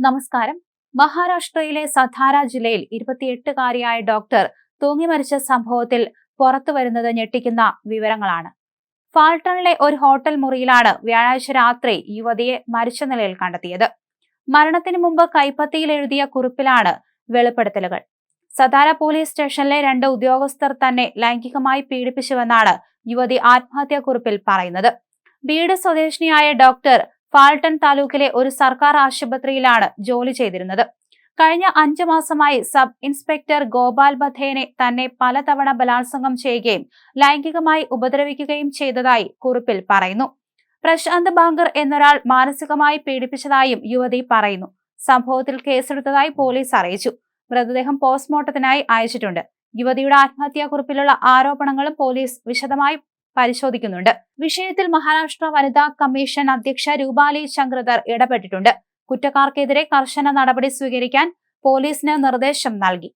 നമസ്കാരം. മഹാരാഷ്ട്രയിലെ സതാര ജില്ലയിൽ ഇരുപത്തിയെട്ടുകാരിയായ ഡോക്ടർ തൂങ്ങി മരിച്ച സംഭവത്തിൽ പുറത്തു വരുന്നത് ഞെട്ടിക്കുന്ന വിവരങ്ങളാണ്. ഫാൾട്ടണിലെ ഒരു ഹോട്ടൽ മുറിയിലാണ് വ്യാഴാഴ്ച രാത്രി യുവതിയെ മരിച്ച നിലയിൽ കണ്ടെത്തിയത്. മരണത്തിന് മുമ്പ് കൈപ്പത്തിയിൽ എഴുതിയ കുറിപ്പിലാണ് വെളിപ്പെടുത്തലുകൾ. സതാര പോലീസ് സ്റ്റേഷനിലെ രണ്ട് ഉദ്യോഗസ്ഥർ തന്നെ ലൈംഗികമായി പീഡിപ്പിച്ചുവെന്നാണ് യുവതി ആത്മഹത്യാ കുറിപ്പിൽ പറയുന്നത്. ബീഡ് സ്വദേശിനിയായ ഡോക്ടർ ഫാൾട്ടൺ താലൂക്കിലെ ഒരു സർക്കാർ ആശുപത്രിയിലാണ് ജോലി ചെയ്തിരുന്നത്. കഴിഞ്ഞ അഞ്ചു മാസമായി സബ് ഇൻസ്പെക്ടർ ഗോപാൽ ബധേനെ തന്നെ പലതവണ ബലാത്സംഗം ചെയ്യുകയും ലൈംഗികമായി ഉപദ്രവിക്കുകയും ചെയ്തതായി കുറിപ്പിൽ പറയുന്നു. പ്രശാന്ത് ബാങ്കർ എന്നൊരാൾ മാനസികമായി പീഡിപ്പിച്ചതായും യുവതി പറയുന്നു. സംഭവത്തിൽ കേസെടുത്തതായി പോലീസ് അറിയിച്ചു. മൃതദേഹം പോസ്റ്റ്മോർട്ടത്തിനായി അയച്ചിട്ടുണ്ട്. യുവതിയുടെ ആത്മഹത്യാക്കുറിപ്പിലുള്ള ആരോപണങ്ങളും പോലീസ് വിശദമായി പരിശോധിക്കുന്നുണ്ട്. വിഷയത്തിൽ മഹാരാഷ്ട്ര വനിതാ കമ്മീഷൻ അധ്യക്ഷ രൂപാലി ചക്രധർ ഇടപെട്ടിട്ടുണ്ട്. കുറ്റക്കാർക്കെതിരെ കർശന നടപടി സ്വീകരിക്കാൻ പോലീസിന് നിർദ്ദേശം നൽകി.